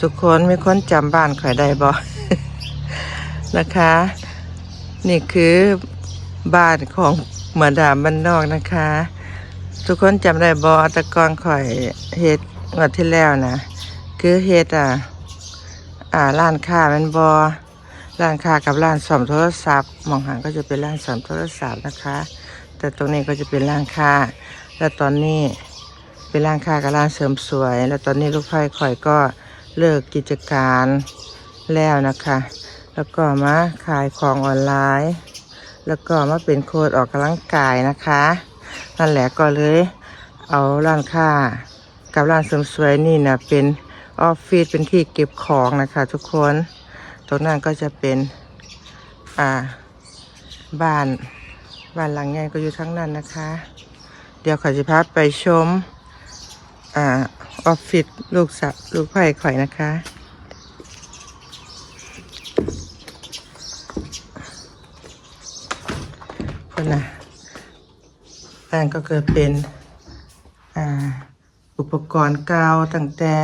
ทุกคนมีคนจำบ้านข่อยได้บ่นะคะ นี่คือบ้านของมาดามบ้านนอกนะคะ ทุกคนจำได้บ่ตะกอนข่อยเฮ็ดงวดที่แล้วนะคือเฮ็ดอะอ่าร้านค้ามันบ่ร้านค้ากับร้านซ่อมโทรศัพท์ มองหางก็จะเป็นร้านซ่อมโทรศัพท์นะคะ แต่ตรงนี้ก็จะเป็นร้านค้า และตอนนี้เป็นร้านค้ากับร้านเสริมสวย แล้วตอนนี้ลูกไผ่ข่อยก็ เลิกกิจการแล้วนะคะ แล้วก็มาขายของออนไลน์ แล้วก็มาเป็นโค้ดออกกำลังกายนะคะ นั่นแหละก็เลยเอาร้านค้ากับร้านเสริมสวยนี่นะเป็นออฟฟิศเป็นที่เก็บของนะคะ ทุกคนตรงนั้นก็จะเป็นอ่าบ้านบ้านหลังใหญ่ก็อยู่ทั้งนั้นนะคะ เดี๋ยวขอจะพาไปชมอ่า ออฟฟิศลูกสะลูกไผ่ข่อยนะคะ คนนะอันก็เกิดเป็นอ่าอุปกรณ์กาวตั้งแต่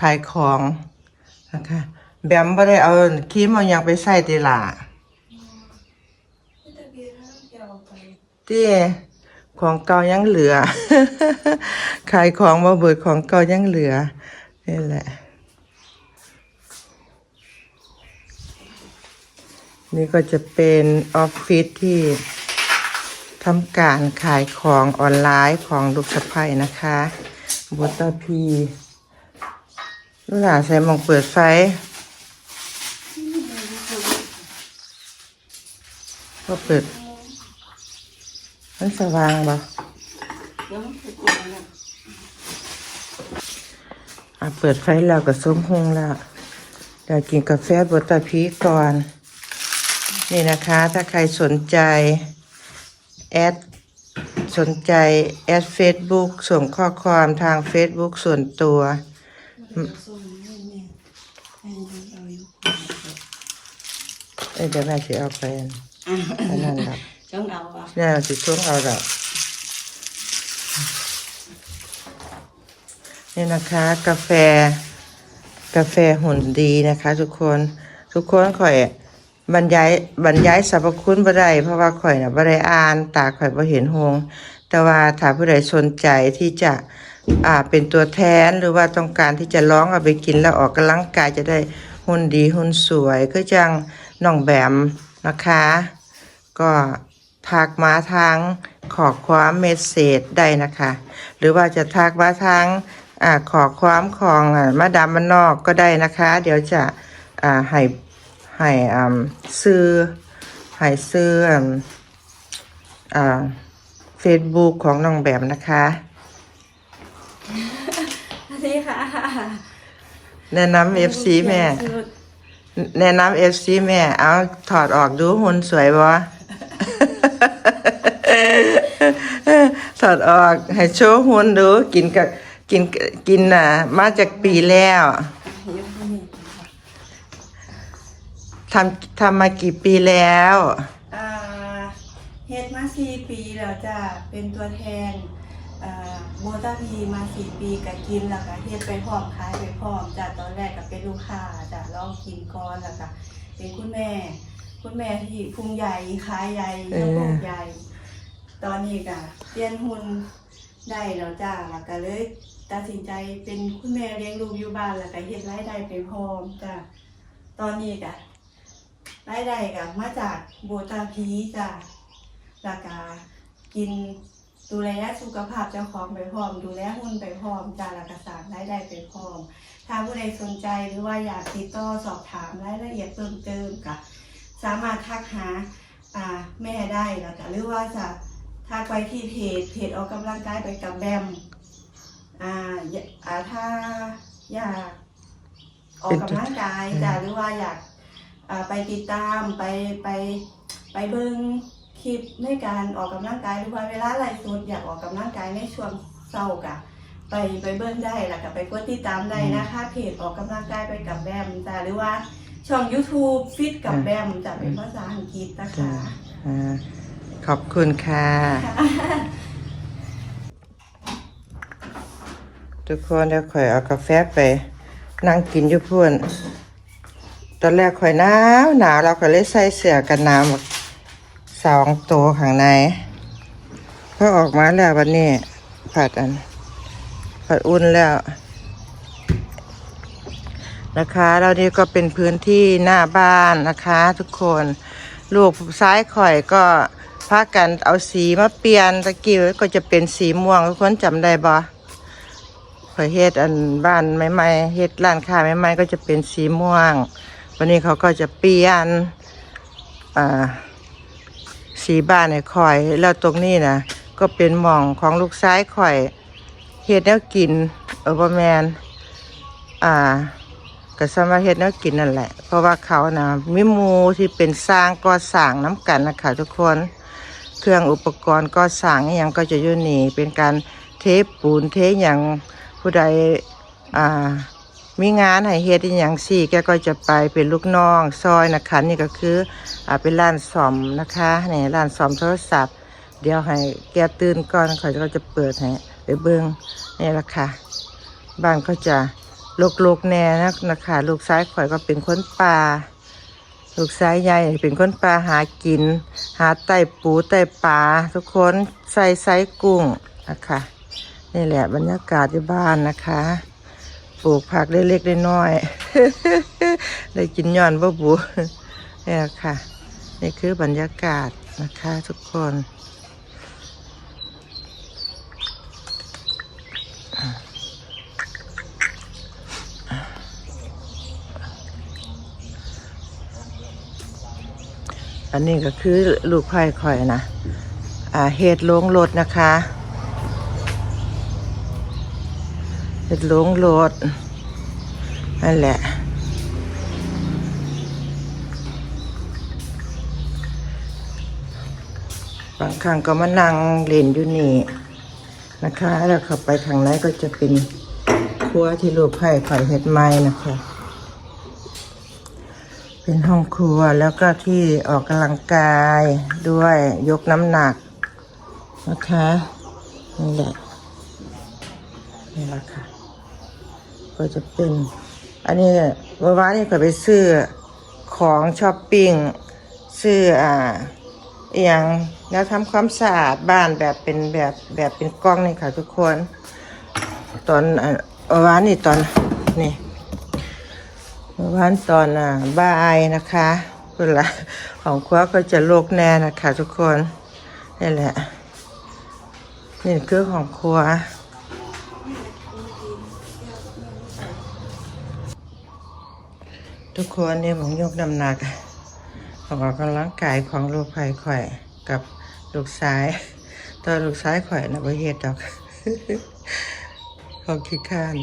ขายของนะคะแบมไม่ได้เอาครีมเอาอย่างไปใส่ตีหล่ะที่ ของเก่ายังเหลือ ขายของมาเบิดของเก่ายังเหลือนี่แหละ นี่ก็จะเป็นออฟฟิศที่ทำการขายของออนไลน์ของลูกสะพ้ยนะคะบัตาพีลูกหลานใส่หมองเปิดไฟก็เปิด มันสว่างบ่อะเปิดไฟแล้วก็ส้มหงแล้วเดี๋ยวกินกาแฟบัตาพีก่อน นี่นะคะ ถ้าใครสนใจ แอดสนใจ แอด Facebook ส่งข้อความทาง Facebook ส่วนตัวเอ้ยเดี๋ยวแม่จะเอาไปอันนั้นครับ จ้องเอาอะแม่สิช่วงเอาดอกนี่นะคะ กาแฟ กาแฟหุ่นดีนะคะ ทุกคนทุกคนข่อยบรรยายบรรยายสรรพคุณบ่ได้เพราะว่าข่อยน่ะบ่ได้อ่าน ตาข่อยบ่เห็นหงแต่ว่าถ้าผู้ใดสนใจที่จะอ่าเป็นตัวแทนหรือว่าต้องการที่จะร้องเอาไปกินแล้วออกกำลังกายจะได้หุ่นดีหุ่นสวยก็จังน้องแบมนะคะ ก็ ทักมาทางขอความเมสเซจได้นะคะ หรือว่าจะทักมาทางอ่าขอความของอ่ามาดามมันนอกก็ได้นะคะ เดี๋ยวจะอ่าให้ให้อ่าซื้อให้ซื้ออ่าอ่าเฟซบุ๊กของน้องแบมนะคะสวัสดีค่ะ แนะนำเอฟซีแม่ แนะนำเอฟซีแม่ เอาถอดออกดูหุ่นสวยบ่ ถอดออกให้โชว์หุ่นดูกินกับกินกินน่ะ มาจากปีแล้วทำทำมากี่ปีแล้วเฮ็ดมาสี่ปีแล้วจ้ะเป็นตัวแทนโมตาพีมาสี่ปีก็กินแล้วก็เฮ็ดไปพร้อมขายไปพร้อมจ้ะตอนแรกก็เป็นลูกค้าจ้ะลองกินก่อนแล้วก็เป็นคุณแม่ คุณแม่ที่พุงใหญ่ขายใหญ่เอแล้วอพุงใหญ่ ตอนนี้ก็เปลี่ยนหุ่นได้แล้วจ้ะแล้วก็เลยตัดสินใจเป็นคุณแม่เลี้ยงลูกอยู่บ้านแล้วก็เฮ็ดรายได้ไปพร้อมจ้ะตอนนี้ก็รายได้ก็มาจากโบตาพีจ้ะแล้วก็กินดูแลสุขภาพเจ้าของไปพร้อม ดูแลหุ่นไปพร้อมจ้ะแล้วก็สร้างรายได้ไปพร้อม ถ้าผู้ใดสนใจหรือว่าอยากติดต่อสอบถามรายละเอียดเพิ่มเติมก็ สามารถทักหาอ่าแม่ได้แล้วก็หรือว่าจะทักไปที่เพจเพจออกกำลังกายไปกับแบมอ่าอ่าถ้าอยากออกกำลังกายจ้ะหรือว่าอยากไปติดตามไปไปไปเบิ้งคลิปในการออกกำลังกายหรือว่าเวลาไลฟ์สดอยากออกกำลังกายในช่วงเศร้ากะไปไปเบิ้งได้แล้วก็ไปกดติดตามได้นะคะเพจออกกำลังกายไปกับแบมจ้ะหรือว่า ช่อง YouTube ฟิตกับแบมจะเป็นภาษาอังกฤษนะคะอ่าขอบคุณค่ะ ทุกคนเดี๋ยวข่อยเอากาแฟไป นั่งกินอยู่พุ่นตอนแรกข่อยหนาวหนาวเราก็เลยใส่เสื้อกันหนาวมาสองตัวข้างในพอออกมาแล้ววันนี้ผัดอันผัดอุ่นแล้ว นะคะแล้วนี่ก็เป็นพื้นที่หน้าบ้านนะคะ ทุกคนลูกซ้ายข่อยก็พากันเอาสีมาเปลี่ยนตะกี้ก็จะเป็นสีม่วงทุกคนจำได้บ่ข่อยเฮ็ดอันบ้านใหม่ๆเฮ็ดร้านค้าใหม่ๆก็จะเป็นสีม่วง วันนี้เขาก็จะเปลี่ยนอ่าสีบ้านให้ข่อยแล้วตรงนี้นะก็เป็นหม่องของลูกซ้ายข่อยเฮ็ดแนวกินเออบ่แมนอ่า ก็สามารถเฮ็ดแนวกินนั่นแหละ เพราะว่าเขานะมีมูที่เป็นสร้างก่อสร้างน้ำกันนะคะทุกคน เครื่องอุปกรณ์ก่อสร้างอหยังก็จะอยู่นี่เป็นการเทปูนเทหยังผู้ใดอ่ามีงานให้เฮ็ดอหยังสี่แกก็จะไปเป็นลูกน้องซอยนะคะนี่ก็คืออ่าเป็นร้านซ่อมนะคะนี่ร้านซ่อมโทรศัพท์ เดี๋ยวให้แกตื่นก่อนเขาจะเปิดให้ไปเบิ่งนี่แหละค่ะบ้านก็จะ ลกๆแน่นะนะคะลูกซ้ายข่อยก็เป็นคนป่าลูกซ้ายใหญ่เป็นคนป่าหากิน หาไต่ปูไต่ปลาทุกคนใส่ไซกุ้งนะคะนี่แหละบรรยากาศที่บ้านนะคะ ปลูกผักเล็กๆน้อยๆได้กินย่อนบ่บูนี่แหละค่ะ นี่คือบรรยากาศนะคะทุกคน อันนี้ก็คือลูกไผ่ข่อยนะอ่าเห็ดโลงรถนะคะเห็ดลงรถนั่นแหละบางครั้งก็มานั่งเล่นอยู่นี่นะคะ แล้วเข้าไปทางไหนก็จะเป็นครัวที่ลูกไผ่ข่อยเห็ดไม้นะคะ เป็นห้องครัวแล้วก็ที่ออกกำลังกายด้วยยกน้ำหนักนะคะนี่แหละนี่แหละค่ะ ก็จะเป็น อันนี้เมื่อวานนี้ก็ไปซื้อของช้อปปิ้งซื้ออ่าอย่างแล้วทำความสะอาดบ้านแบบเป็นแบบแบบเป็นกล้องนี่ค่ะทุกคน ตอนอ่าวานนี่ตอนนี่ วานตอนอะบ่ายนะคะเวลาของครัวก็จะโลกแน่นะคะ ทุกคนนี่แหละนี่คือของครัวทุกคนเนี่ยผมยกน้ำหนักออกกำลังกายของลูกไผ่ข่อยกับลูกซ้ายตอนลูกซ้ายข่อยนะประเฮ็ดดอกเขาขี้ข้าน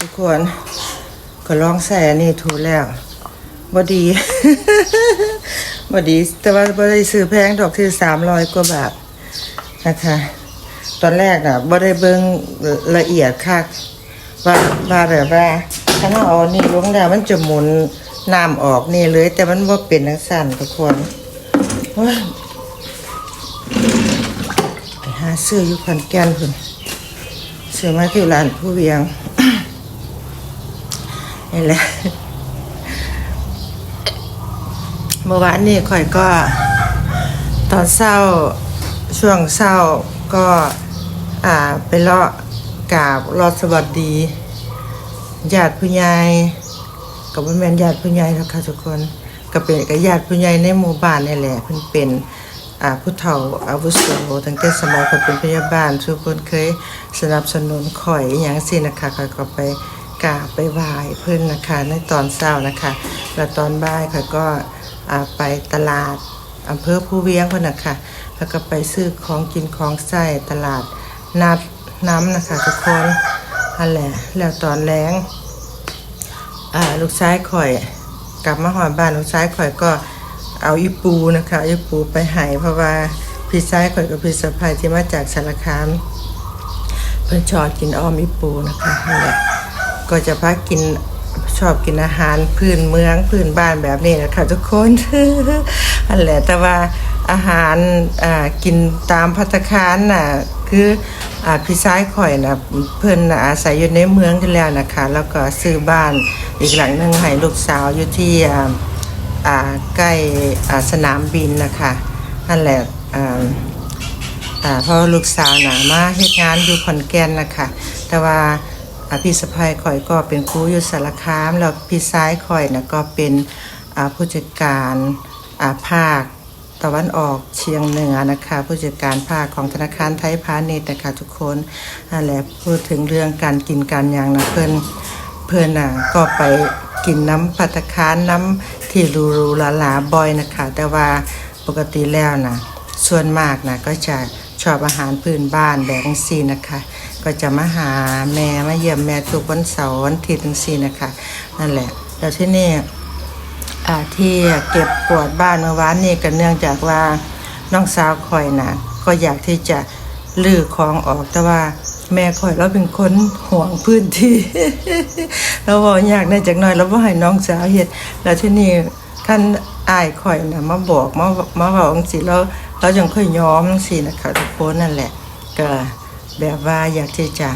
ทุกคนก็ลองใส่อันนี้ถูแล้วบ่ดีบ่ดี แต่ว่าบ่ได้ซื้อแพงดอกที่สามร้อยกว่าบาทนะคะ ตอนแรกน่ะบ่ได้เบิ่งละเอียดคักว่าว่าแบบว่าถ้าเราเอานี่ลงแล้วมันจะหมุนน้ำออกนี่เลย แต่มันบ่าเป็นจังซั่นทุกคนโอ้ยไปหาซื้ออยู่ขอนแก่นพุ่นซื้อมาที่ร้านผู้เวียง นี่แหละ เมื่อวานนี้ข่อยก็ ตอนเศร้าช่วงเศร้าก็อ่าไปเลาะกราบรอดสวัสดีญาติผู้ใหญ่กับแม่นญาติผู้ใหญ่แล้วค่ะทุกคนก็เป็นกับญาติผู้ใหญ่ในหมู่บ้านนี่แหละเพิ่นเป็นอ่าผู้เฒ่าอาวุโสตั้งแต่สมัยเขาเป็นพยาบาลทุกคนเคยสนับสนุนข่อยอย่างสินะคะข่อยก็ไป กราบไปไหว้เพิ่นนะคะ ในตอนเช้านะคะ แล้วตอนบ่ายข่อยก็ไปตลาดอำเภอภูเวียงคนน่ะคะแล้วก็ไปซื้อของกินของใส่ตลาดนัดน้ำนะคะทุกคนนั่นแหละแล้วตอนแรงลูกชายข่อยกลับมาหอดบ้านลูกชายข่อยก็เอาอีปูนะคะอีปูไปให้เพราะว่าพี่ชายข่อยกับพี่สะพายที่มาจากสารคามเพิ่นชอบกินอ้อมอีปูนะคะนั่นแหละ ก็จะพักกินชอบกินอาหารพื้นเมืองพื้นบ้านแบบนี้นะคะทุกคนอันแหละแต่ว่าอาหารอ่ากินตามพัตคารน่ะคืออ่าพี่ชายข่อยนะเพิ่นน่ะอาศัยอยู่ในเมืองที่แล้วนะคะ แล้วก็ซื้อบ้านอีกหลังหนึงให้ลูกสาวอยู่ที่อ่าใกล้อ่าสนามบินนะคะนั่นแหละอ่าอ่าเพราะลูกสาวหนามาเฮ็ดงานอยู่ขอนแก่นนะคะ แต่ว่า อพี่สะพายข่อยก็เป็นครูอยู่สารคามแล้วพี่ซ้ายข่อยนะก็เป็นผู้จัดการาภาคตะวันออกเชียงเหนือนะคะผู้จัดการภาคของธนาคารไทยพาณิชย์นะคะทุกคนและพูดถึงเรื่องการกินการย่างนะเพิ่อนเพิ่อนน่ะก็ไปกินน้ำพัตคารน้ำที่รูรูลาลาบ่อยนะคะ แต่ว่าปกติแล้วนะส่วนมากนะก็จะชอบอาหารพื้นบ้านแบบนี้นะคะ ก็จะมาหาแม่มาเยี่ยมแม่ทุกวันเสาร์วันอาทิตย์จังซี่นะคะ นั่นแหละ แล้วที่นี่ที่เก็บปวดบ้านเมื่อวานนี่ก็เนื่องจากว่าน้องสาวคอยนะก็อยากที่จะลื้อของออกแต่ว่าแม่คอยเราเป็นคนห่วงพื้นที่เราบอกอยากได้จากหน้อยเราบ่ให้น้องสาวเฮ็ดแล้วที่นี่ขั้นอายข่อยนะมาบอกมามาเว้าจังซี่แล้วเราจังค่อยยอมจังซี่นะคะทุกคนนั่นแหละก็ แบบว่าอยากที่จะ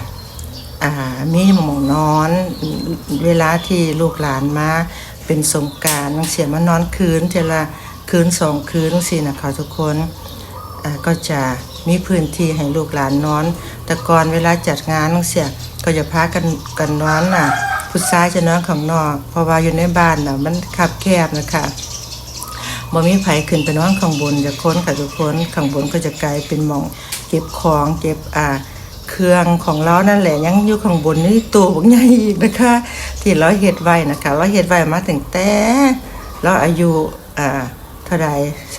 มีหมองนอน เวลาที่ลูกหลานมาเป็นสงการนังเสียมานอนคืนเทละคืนสองคืนสินะคะทุกคนก็จะมีพื้นที่ให้ลูกหลานนอน แต่ก่อนเวลาจัดงานนังเสียก็จะพากันกันนอนน่ะผู้ชายจะนอนข้างนอก เพราะว่าอยู่ในบ้านน่ะมันคับแคบนะคะบ่มีไผขึ้นไปนอนข้างบนจะค้นค่ะทุกคนข้างบนก็จะกลายเป็นหมองเก็บของเก็บอ่า เครื่องของเรานั่นแหละยังอยู่ข้างบนนี่ตัวบักใหญ่อีกนะคะ ที่เราเฮ็ดไว้นะคะเราเฮ็ดไว้มาตั้งแต่เราอายุอ่าเท่าใด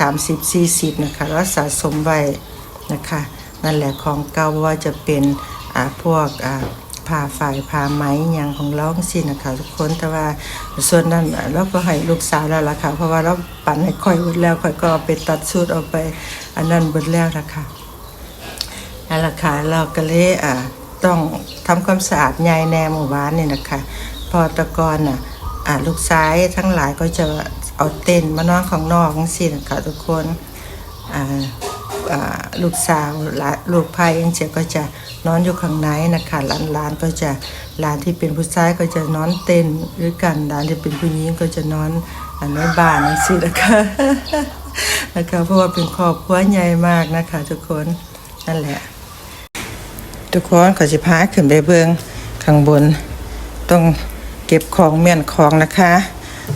30 40นะคะเราสะสมไว้นะคะ นั่นแหละของเก่าว่าจะเป็นอ่าพวกอ่าผ้าฝ่ายผ้าไหมหยังของเราสินะคะทุกคนแต่ว่าส่วนนั้นเราก็ให้ลูกสาวแล้วล่ะค่ะเพราะว่าเราปั่นให้ค่อยหมดแล้วค่อยก็เอไปตัดสูตรเอาไป อันนั้นหมดแล้วนะคะ นั่นแหละค่ะเราก็เลยอ่าต้องทำความสะอาดใหญ่แนหมู่บ้านนี่นะคะ พอตะกอนน่ะอ่าลูกซ้ายทั้งหลายก็จะเอาเต็นมานอนข้างนอกจังซี่นะคะทุกคนอ่าลูกสาวลูกพายยังเสียก็จะนอนอยู่ข้างในนะคะหลานหลานก็จะหลานที่เป็นผู้ชายก็จะนอนเต้นด้วยกันหลานที่เป็นผู้หญิงก็จะนอนในบ้านนั่นสินะคะนะคะเพราะว่าเป็นครอบครัวใหญ่มากนะคะ ทุกคนนั่นแหละ ทุกคนขอสิพาขึ้นไปเบิงข้างบน ต้องเก็บของเมียนของนะคะ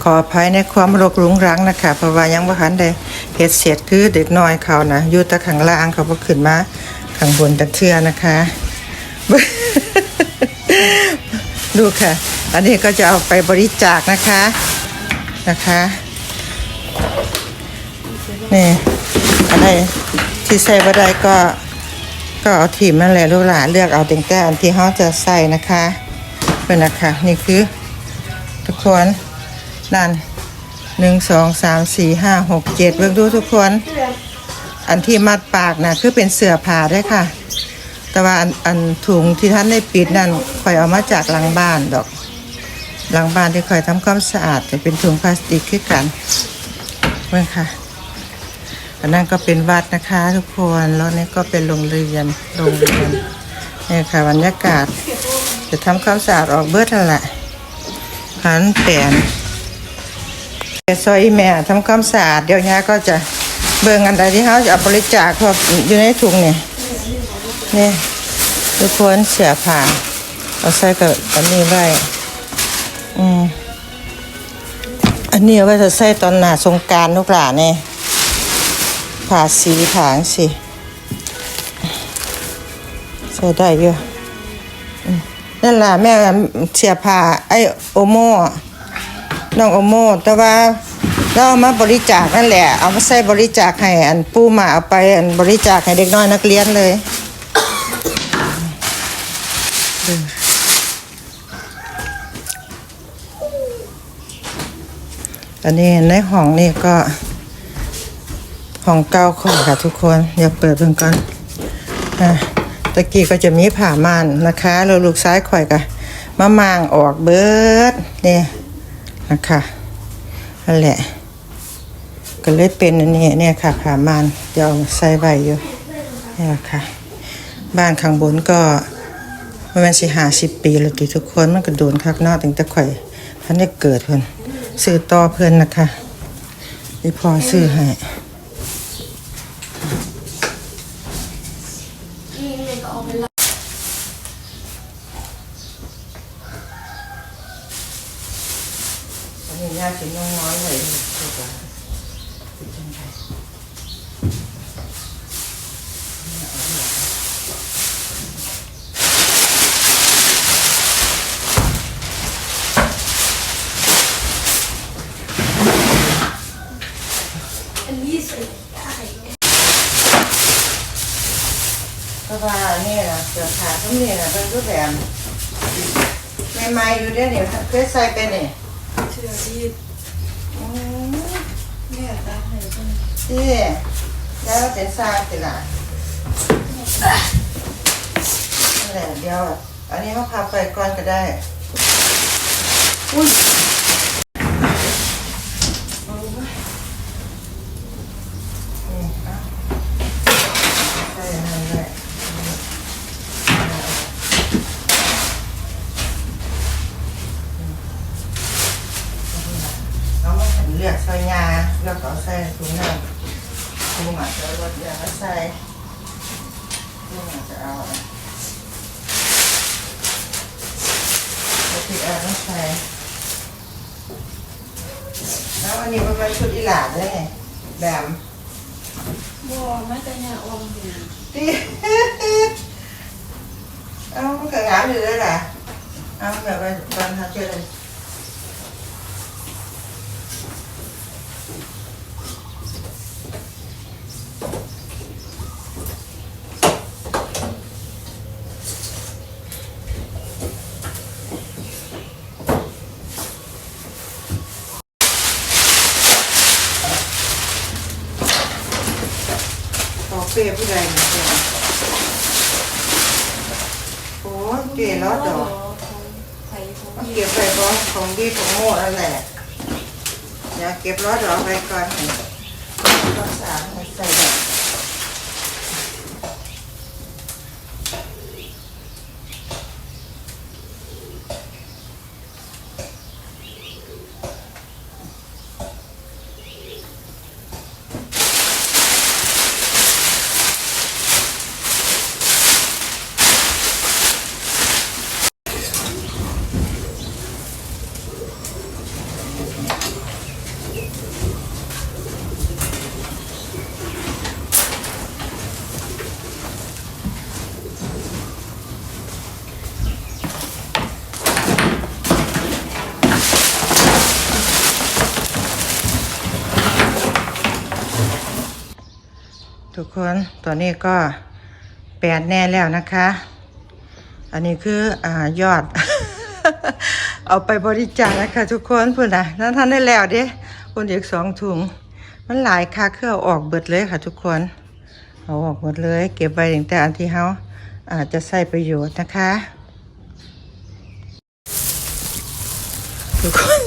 ขออภัยในความรกรุงรังนะคะ เพราะว่ายังบ่ทันได้เฮ็ดเสร็จคือเด็กน้อยเขานะอยู่แต่ข้างล่างเขาบ่ขึ้นมาข้างบนตะเทื่อนะคะดูค่ะ อันนี้ก็จะเอาไปบริจาคนะคะนะคะนี่อะไรที่ใส่บ่ได้ก็ ก็เอาถีมนั่นแหละลูกหลานเลือกเอาแต่งแต่อันที่เขาจะใส่นะคะเป็นนะคะนี่คือทุกคนนั่นหนึ่งสองสามสี่ห้าหกเจ็ดเบิ่งดูทุกคน อันที่มัดปากนะคือเป็นเสื้อผ้าได้ค่ะ แต่ว่าอันอันถุงที่ท่านได้ปิดนั่นข่อยเอามาจากหลังบ้านดอก หลังบ้านที่ข่อยทำความสะอาดจะเป็นถุงพลาสติกคือกันเมื่อค่ะ อันนั้นก็เป็นวัดนะคะทุกคนแล้วนี่ก็เป็นโรงเรียนโรงเรียนนี่ค่ะบรรยากาศ จะทำความสะอาดออกเบิดนั่นแหละหันแปลนซอยแม่ทำความสะอาดเดี๋ยวนี้ก็จะเบิ่งอันใดที่เขาจะเอาบริจาคพวกอยู่ในถุงเนี่ยนี่ทุกคนเสียผ่าเอาใส่กับอันนี้ไว้อืมอันนี้เอาไว้จะใส่ตอนหน้าสงการลูกหลานเนี่ย ผ่าสีผางสิใส่ได้เยอะนั่นล่ะแม่เสียผ้าไอโอโมน้องโอโม แต่ว่าเราเอามาบริจาคนั่นแหละ เอามาใส่บริจาคให้อันปูมาเอาไปอันบริจาคให้เด็กน้อยนักเรียนเลยอันนี้ในห้องนี่ก็ ห้องเก้าข้อค่ะทุกคนเดี๋ยวเปิดเพิ่งก่อนอตะกี้ก็จะมีผ่าม่านนะคะแล้วลูกซ้ายข่อยก็มามางออกเบิดเนี่ยนะคะนั่นแหละ ก็เลยเป็นอันนี้เนี่ยค่ะผ่าม่านเดี๋ยวเอาใส่ไว้อยู่นี่ยค่ะ บ้านข้างบนก็ประมาณสิหาสิบปีแล้วติทุกคนมันก็โดนคักนอกตั้งแต่ข่อยท่านได้เกิดเพิ่อนซื้อต่อเพิ่อนนะคะนี่พอซื้อให้ อันนี้ยาสีน้องน้อยเลยถูกป่ะเป็นจังไง อันนี้ใส่ได้ เพราะว่านี่นะเสื้อผ้า ทั้งนี้นะเป็นรูปแบบใหม่ๆอยู่เด้อเนี่ยเคยใส่ไปเนี่ยเชื่อที่อืมแม่ตาให้เพิ่นที่แล้วเป็นซาสิล่ะนั่นแหละเดี๋ยว อันนี้เขาพับไปก่อนก็ได้อุ้ยโอ้ยนี่เอาใส่อันนั้นเลยเอามาหั่นเลือกใส่ยาแล้วก็เอาใส่ถุงน้ำถุงอาจจะลดยาใส่ถุงอาจจะเอาอะไรเอาที่เอามาใส่แล้วอันนี้มันเป็นชุดอีหลาดด้วยไงแบบ บ่มาแต่ยาออมอยู่ ที่ เอา มันก็งามอยู่ด้วยล่ะเอาแบบว่าตอนทำเชื่อเลย ขอเปรย์ผู้ใดนะเจ้าโอ้ยเก๋แล้วดอก ไผ่ของ เอาเก็บไปก่อนของดีของโม่นั่นแหละอย่า เก็บร้อดอกไปก่อนให้ต้องสาดให้ใส่ดอก ทุกคนตอนนี้ก็แปดแน่แล้วนะคะ อันนี้คืออ่ายอด เอาไปบริจาคนะคะทุกคนพูดนะนั่นท่านได้แล้วเด้คนอีกสองถุง มันหลายค่าเครื่องออกเบิดเลยค่ะ ทุกคนเอาออกหมดเลย เก็บไว้ตั้งแต่อันที่เขาอาจจะใช้ประโยชน์นะคะ ทุกคน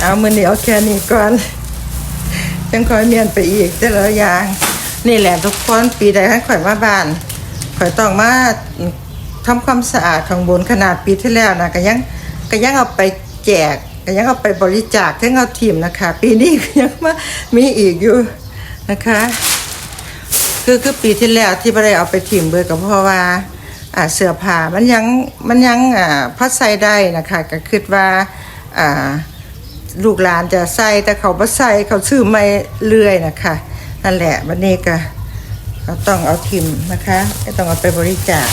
เอามือเหนียวแค่นี้ก่อน ยังคอยเมียนไปอีกแต่ละอย่าง นี่แหละทุกคนปีใดท่านข่อยมาบ้าน ข่อยต้องมาทำความสะอาดข้างบนขนาดปีที่แล้วนะก็ยังก็ยังเอาไปแจกก็ยังเอาไปบริจาคทั้งเอาทีมนะคะ ปีนี้ยังมามีอีกอยู่นะคะ คือคือปีที่แล้วที่ไม่ได้เอาไปถิ่มเบอร์ก็เพราะว่าอ่าเสื้อผ้ามันยังมันยังอ่าพัดใส่ได้นะคะก็คิดว่าอ่า ลูกหลานจะใส่แต่เขาบ่ใส่เขาซื้อไม่เรื่อยนะคะนั่นแหละวันนี้ก็ก็ต้องเอาทิมนะคะไม่ต้องเอาไปบริจาค